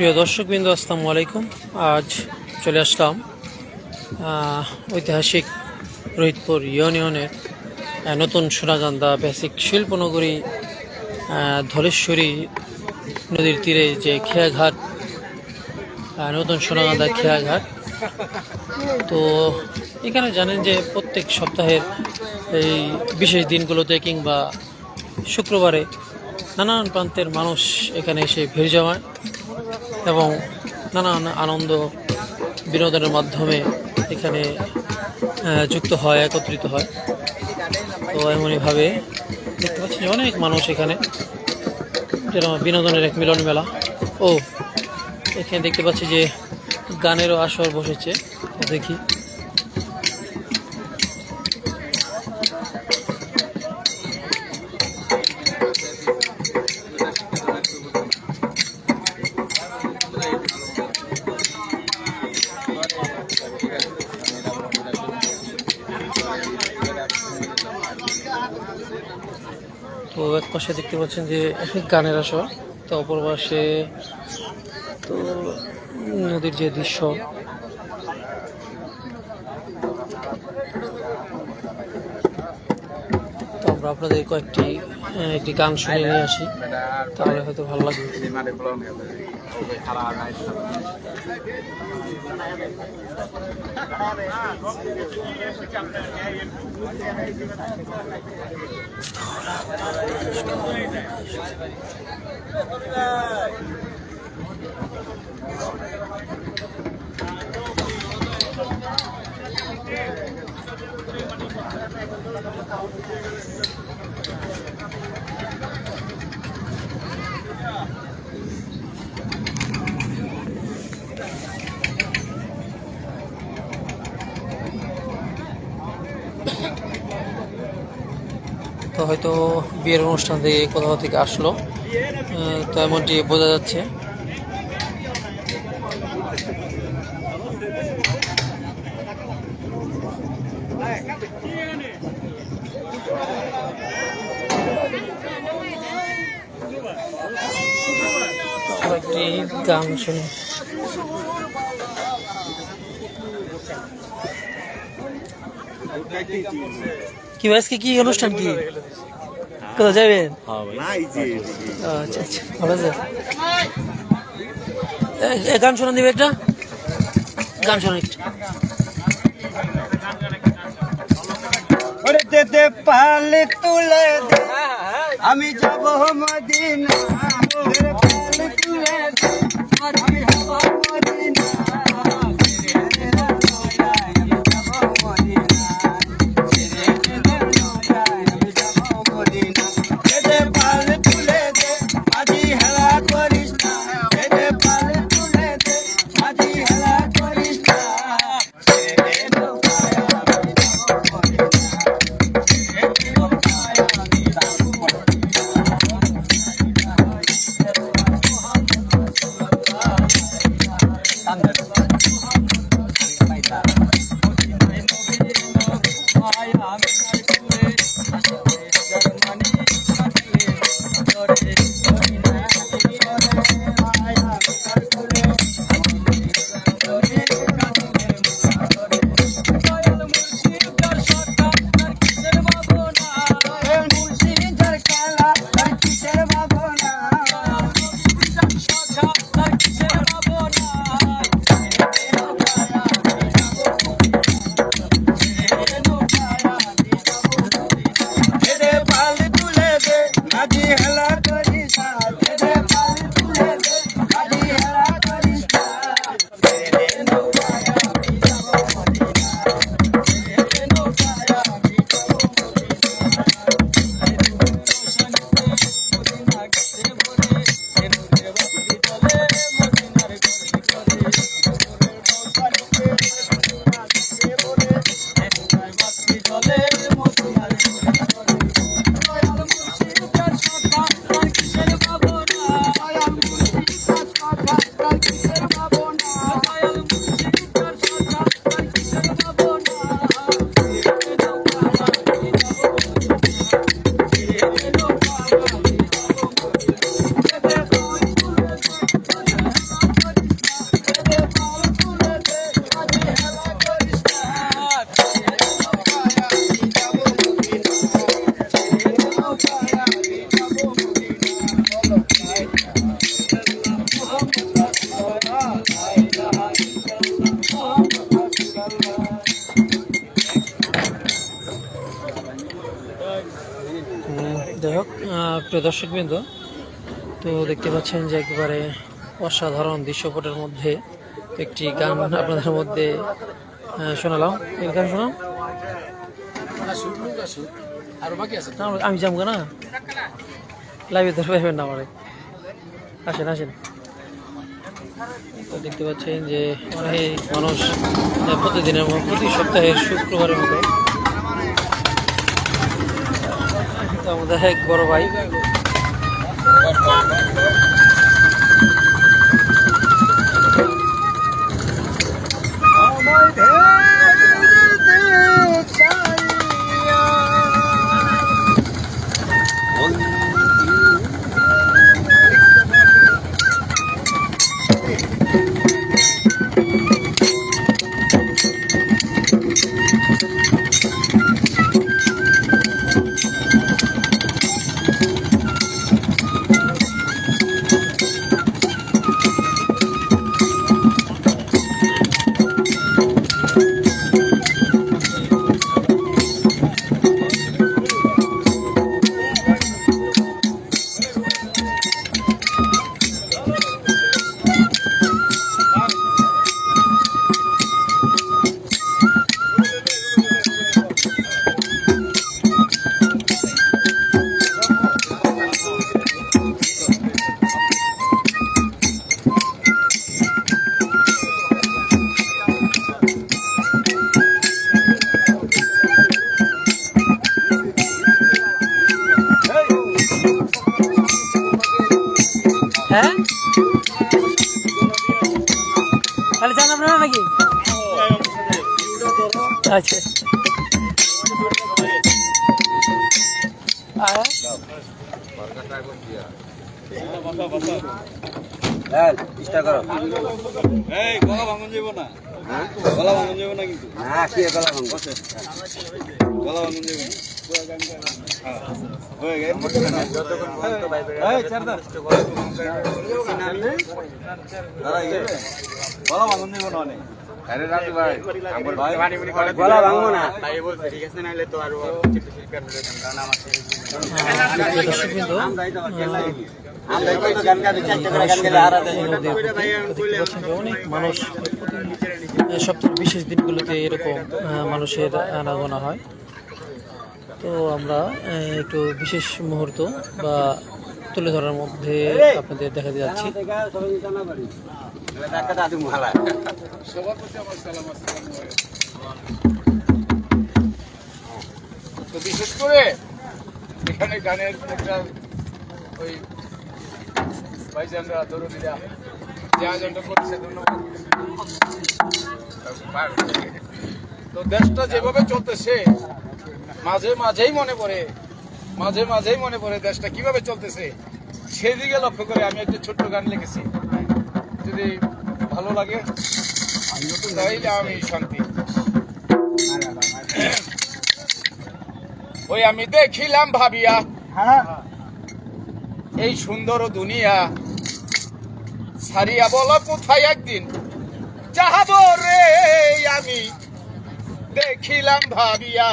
প্রিয় দর্শকবৃন্দ, আসসালামু আলাইকুম। আজ চলে আসলাম ঐতিহাসিক রোহিতপুর ইউনিয়নের নতুন সোনাগান্দা বেসিক শিল্পনগরী ধলেশ্বরী নদীর তীরে যে খেয়াঘাট নতুন সোনাগান্দা খেয়াঘাট। তো এখানে জানেন যে প্রত্যেক সপ্তাহের এই বিশেষ দিনগুলোতে কিংবা শুক্রবারে নানান প্রান্তের মানুষ এখানে এসে ভিড় জমায়। এবং নানান আনন্দ বিনোদনের মাধ্যমে এখানে যুক্ত হয়, একত্রিত হয়। তো এমনইভাবে দেখতে পাচ্ছি যে অনেক মানুষ এখানে। যেরকম বিনোদনের এক মিলন মেলা। ও, এখানে দেখতে পাচ্ছি যে গানেরও আসর বসেছে। দেখি। পাশে দেখতে পাচ্ছেন যে গানের আসর। তো অপর পাশে তো নদীর যে দৃশ্য। তো আমরা আপনাদের কয়েকটি একটি গান শুনে নিয়ে আসি। তাহলে হয়তো ভালো লাগবে। থেকে খেলা Thank you. তো হয়তো বিয়ের অনুষ্ঠান থেকে কোথাও থেকে আসলো তো এমনটি বোঝা যাচ্ছে। গান শুনি। কি ভাই আজকে কি অনুষ্ঠান কি? কোথাও যাবেন? আচ্ছা আচ্ছা ভালো আছে। এ- এ গান শোনান দিবে একটা? গান শোনান একটু। তুলে দে। আমি যাব মদিনা তুলে দে। আমি সুপ্রিয় দর্শকবৃন্দ, তো দেখতে পাচ্ছেন যে একেবারে অসাধারণ দৃশ্যপটের মধ্যে একটি গান আপনাদের মধ্যে শোনালাম। এই গান শোনাম আমি যাব না লাইভে ধরে পাইবেন না আমারে। আসেন আসেন। তো দেখতে পাচ্ছেন যে অনেক মানুষ প্রতিদিনের প্রতি সপ্তাহের শুক্রবারের মতো তো আমাদের এক বড় ভাই। আচ্ছা গলা ভাঙন যাব না। গলা ভাঙন যাব না কিন্তু। না, গলা ভাঙবো? গলা যাব না। হয়ে গলা ভাঙন যাব না অনেক। আরে রাজু ভাই। আমার ভাই গলা ভাঙবো না। দর্শকবৃন্দ আমরা এই তো গান গাইতে চারটে করে গান গেলে অনেক মানুষ সপ্তাহের বিশেষ দিনগুলোতে এরকম মানুষের আনাগোনা হয়। তো আমরা একটু বিশেষ মুহূর্ত বা তুলে ধরার মধ্যে আপনাদের দেখা যাচ্ছি। বিশেষ করে এখানে গানের একটা ওই ধন্যবাদ তো দেশটা যেভাবে চলতেছে, মাঝে মাঝেই মনে পড়ে, মাঝে মাঝেই মনে পড়ে দেশটা কীভাবে চলতেছে। সেদিকে লক্ষ্য করে আমি একটা ছোট্ট গান লিখেছি। যদি ভালো লাগে আমি শান্তি। ওই আমি দেখিলাম ভাবিয়া এই সুন্দর দুনিয়া সারিয়া বলো কোথায় একদিন? যাহাব রে আমি দেখিলাম ভাবিয়া।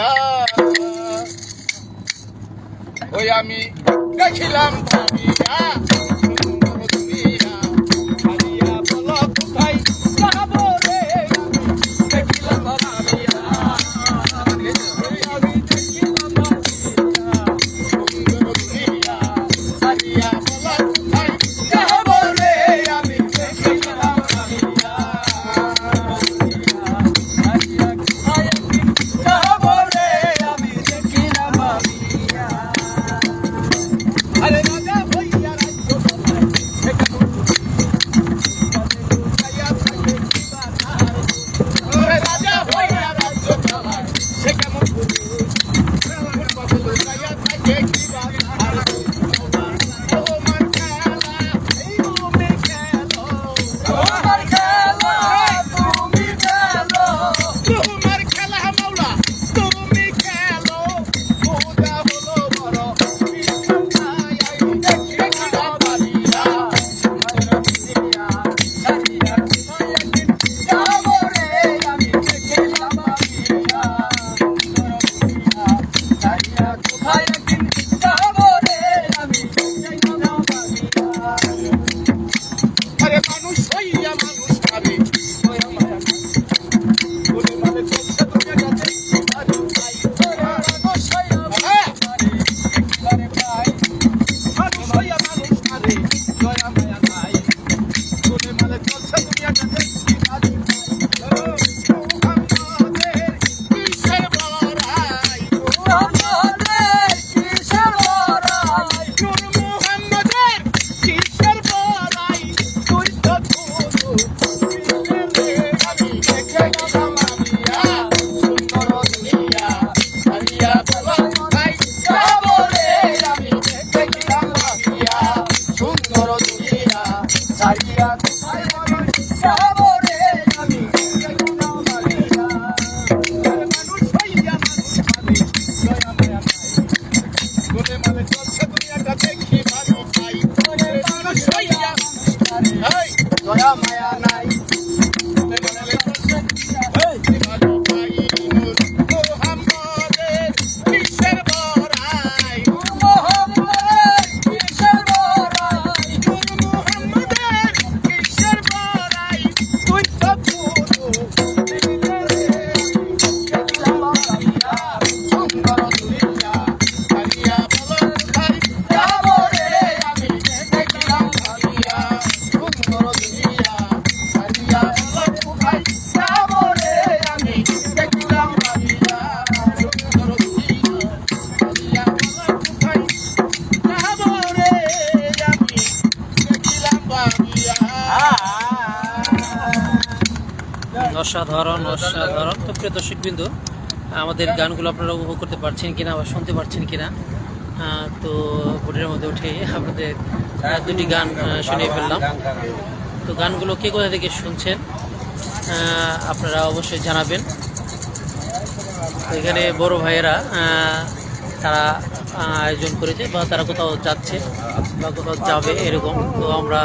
ওই আমি দেখিলাম ভাবিয়া অসাধারণ অসাধারণ। তো প্রিয় দর্শক বিন্দু আমাদের গানগুলো আপনারা উপভোগ করতে পারছেন কিনা বা শুনতে পারছেন কিনা তো বোর্ডের মধ্যে উঠে আপনাদের দুটি গান শুনিয়ে ফেললাম। তো গানগুলো কে কোথা থেকে শুনছেন আপনারা অবশ্যই জানাবেন। এখানে বড় ভাইয়েরা তারা আয়োজন করেছে বা তারা কোথাও যাচ্ছে বা কোথাও যাবে এরকম। তো আমরা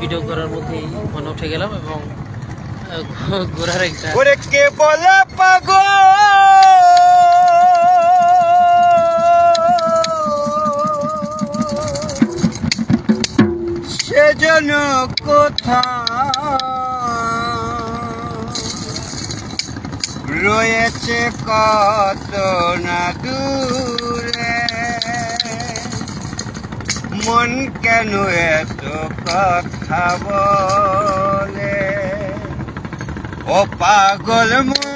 ভিডিও করার মধ্যেই মনে উঠে গেলাম এবং ঘোরার বলে কোথা রয়েছে কত না দূরে। মন কেন এত কথা বলে? ও পাগল মন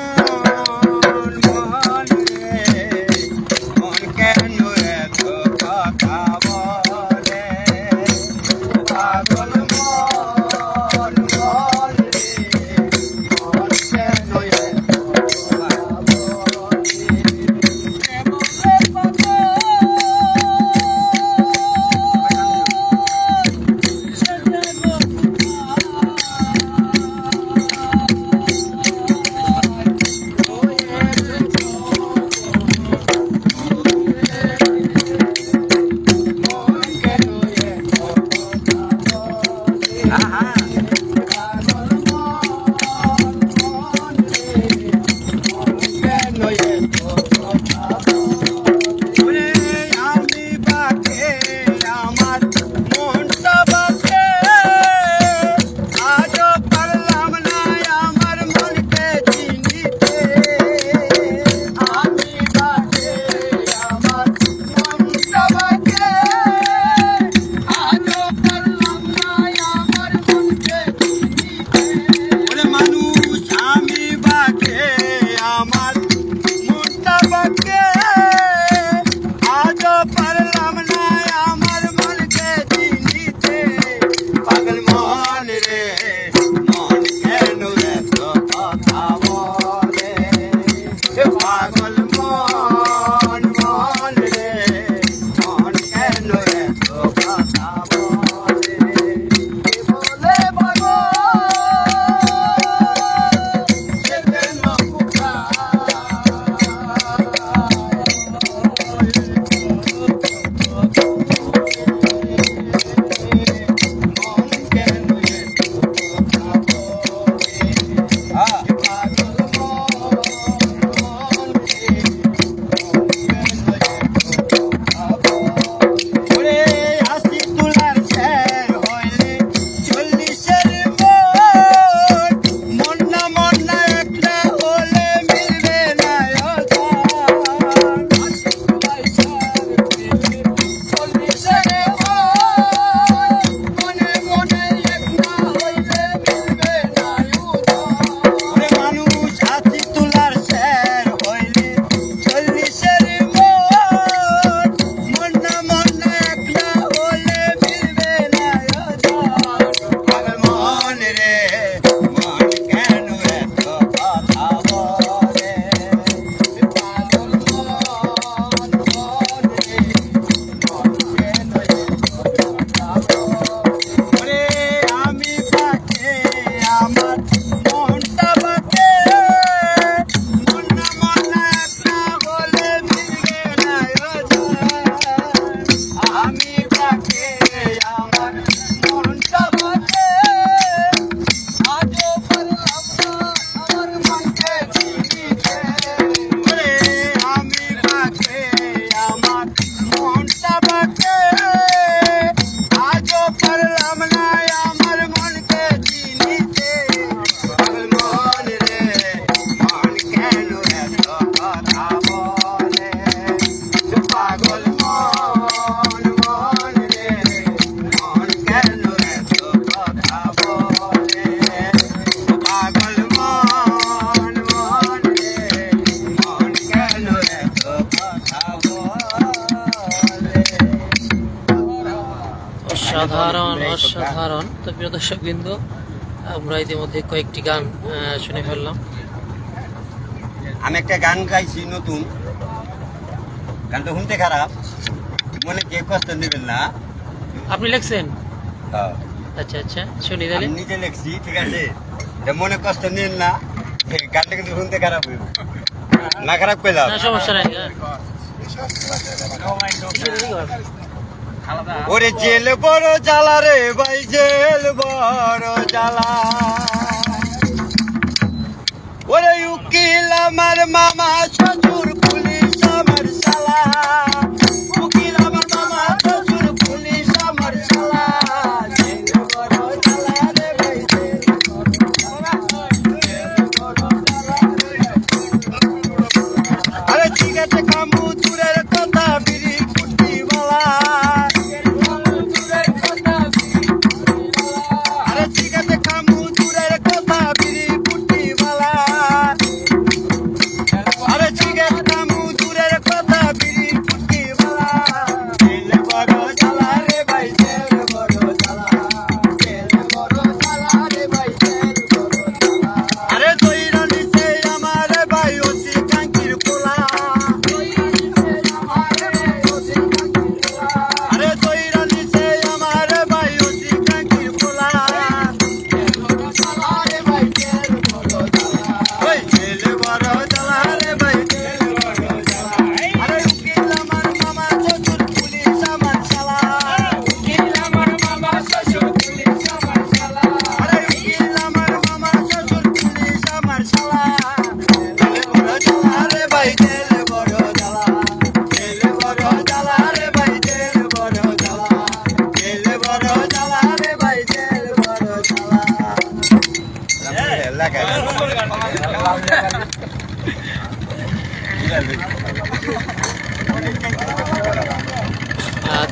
অসাধারণ অসাধারণ তো প্রিয় দর্শক বিন্দু আমরা ইতিমধ্যে কয়েকটি গান শুনে ফেললাম। আমি একটা গান গাইছি নতুন। গানটা শুনতে খারাপ। মনে কে কষ্ট নেবেন না। আপনি লিখছেন? হ্যাঁ। আচ্ছা আচ্ছা শুনি তাহলে। নিজে লিখছি ঠিক আছে? তা মনে কষ্ট নেন না এই গানটা কিন্তু শুনতে খারাপ হইব। না খারাপ কইলাম। না সমস্যা নাই ওরে জেল বড় জ্বালা রে ভাই জেল বড় জ্বালা। ওরে উকিল আমার মামা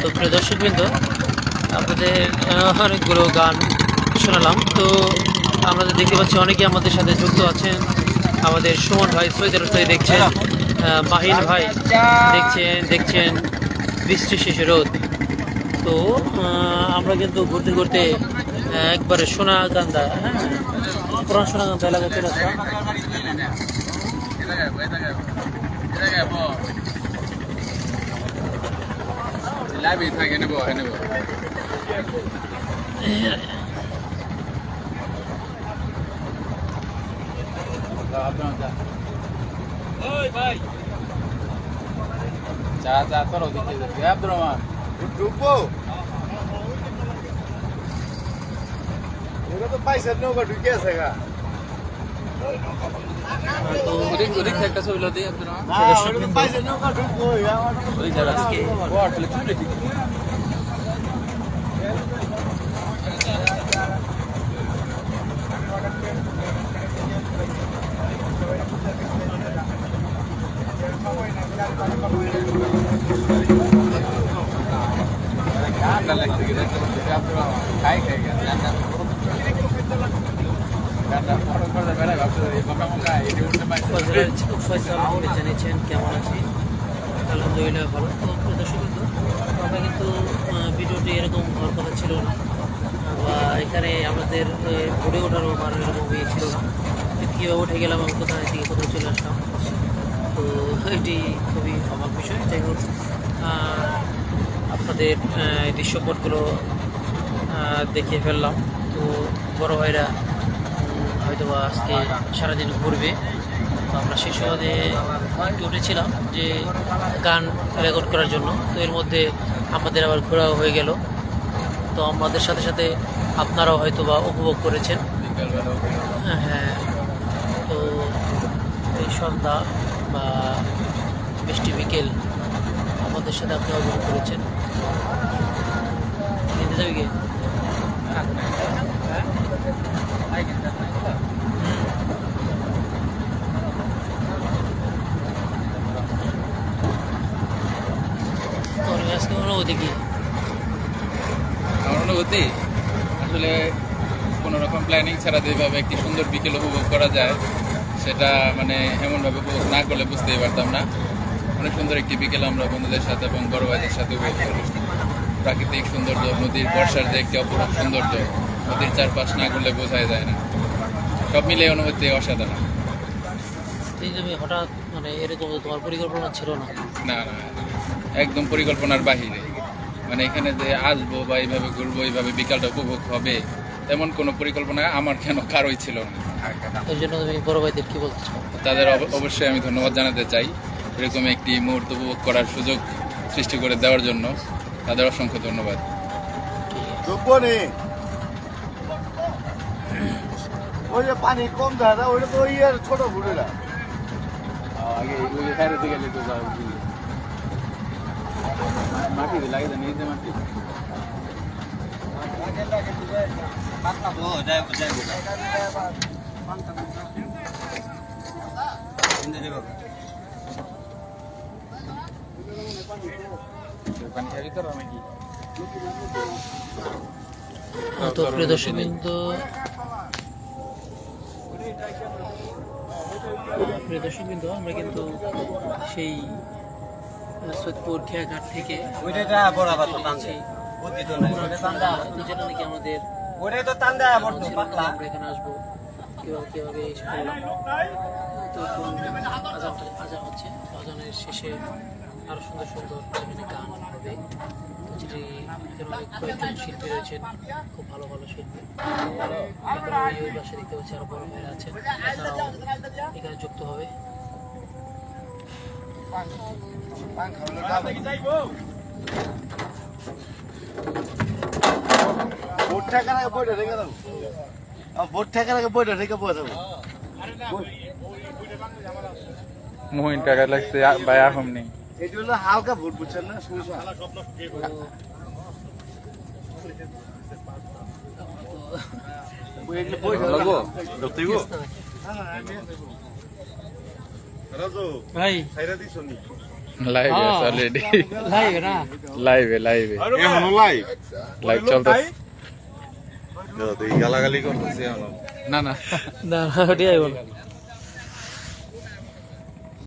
তো প্রিয় দর্শক বৃন্দ আপনাদের অনেকগুলো গান শোনালাম। তো আমরা দেখতে পাচ্ছি অনেকে আমাদের সাথে যুক্ত আছেন। আমাদের সুমন ভাই, সৈয়দ রোস্তাই দেখছেন মাহিন ভাই দেখছেন দেখছেন বৃষ্টি শেষে রোদ। তো আমরা কিন্তু ঘুরতে ঘুরতে একবারে সোনাগান্ধা হ্যাঁ পুরান সোনাগান্ধা এলাকা চলে আসলাম লাইভে থাকে তো পাইছে নৌকা ঢুকে আছে গা। একটা ছবি লো দিই আব্দুর রহমান দর্শক বৃন্দ, নৌকা ঢুকবো ওই যারা আজকে ও আসলে তুলে ঠিক ঠান্ডা লাগছে কি আব্দুর রহমান খাই খাই ঠান্ডা ঠান্ডা ফটো করে বেড়াই ভাবছ মোকা মোকা এটি উঠতে পারছে ফজলার ফয়সাল আপনি জানিয়েছেন কেমন আছি ভালো তো প্রিয় দর্শক আমরা কিন্তু ভিডিওটি এরকম হওয়ার কথা ছিল না বা এখানে আমাদের ঘুরে ওঠারও আমার এরকম ইয়ে ছিল না কীভাবে উঠে গেলাম আমি কোথায় থেকে কোথায় চলে আসলাম তো এটি খুবই অবাক বিষয় যাই হোক আপনাদের দৃশ্যপটগুলো দেখিয়ে ফেললাম। তো বড় ভাইরা হয়তো আজকে সারাদিন ঘুরবে। তো আমরা সেই সময় একটু উঠেছিলাম যে গান রেকর্ড করার জন্য। তো এর মধ্যে আমাদের আবার ঘোরাও হয়ে গেল। তো আমাদের সাথে সাথে আপনারাও হয়তো বা উপভোগ করেছেন। হ্যাঁ তো এই সন্ধ্যা বা বৃষ্টি বিকেল আমাদের সাথে আপনি উপভোগ করেছেন। কি তোর আজকে অনুভূতি কি? আমার অনুভূতি আসলে কোনো রকম প্ল্যানিং ছাড়া যেভাবে একটি সুন্দর বিকেল উপভোগ করা যায় সেটা মানে এমনভাবে উপভোগ না করলে বুঝতেই পারতাম না। অনেক সুন্দর একটি বিকেল আমরা বন্ধুদের সাথে এবং বড় ভাইদের সাথে উপভোগ করি প্রাকৃতিক সৌন্দর্য নদীর বর্ষার যে একটি অপরূপ সৌন্দর্য নদীর চারপাশ না করলে বোঝাই যায় না। সব মিলে অনুভূতি অসাধারণ। তুমি হঠাৎ মানে এরকম তোমার পরিকল্পনা ছিল না না না। একদম পরিকল্পনার বাহিরে। মানে এখানে যে আসব বা এইভাবে ঘুরবো এইভাবে বিকালটা উপভোগ হবে তেমন কোনো পরিকল্পনা আমার কেন কারোই ছিল না। এই জন্য তুমি বড় ভাইদের কি বলতে তাদের অবশ্যই আমি ধন্যবাদ জানাতে চাই। এরকম একটি মুহূর্ত উপভোগ করার সুযোগ সৃষ্টি করে দেওয়ার জন্য তাদের অসংখ্য ধন্যবাদ। ওই যে পানি কম দাদা ওইটা তো ওই ছোট ঘুরেরা। আগে ওই গেলে তো মাটি লাগে জানি এই যে মাটি। তো প্রিয় দর্শক প্রিয় দর্শক আমরা কিন্তু সেই সৈয়দপুর খেয়াঘাট থেকে ওইটা বড় আবার তো টান বুদ্ধি তো নাই পুরান সন্ধ্যা, যেটা নাকি আমাদের ওইটাই তো টান বড় পাতলা। আমরা এখানে আসব। কীভাবে কীভাবে এসে পড়লাম তো আজানটা আজান হচ্ছে। আজানের শেষে আরও সুন্দর সুন্দর এখানে গান হবে। যেটি কয়েকজন শিল্পী রয়েছেন খুব ভালো ভালো শিল্পী। ওই ওই পাশে দেখতে পাচ্ছি আরও বড় ভাইরা আছেন। তারাও এখানে যুক্ত হবে। ভোট ঠেকার আগে বইটা রেখে দেবো ভোট ঠেকার আগে বইটা রেখে বসে দেবো মোহিন টাকা লাগছে ভাই আহম নেই। এটি হলো হালকা ভোট বুঝছেন না সুইসা ভাই। লাইভ। অলরেডি লাইভ না? লাইভে লাইভে এখনও লাইভ লাইভ চলতেছে। গালাগালি করতেছি না। না না ওটাই বলো।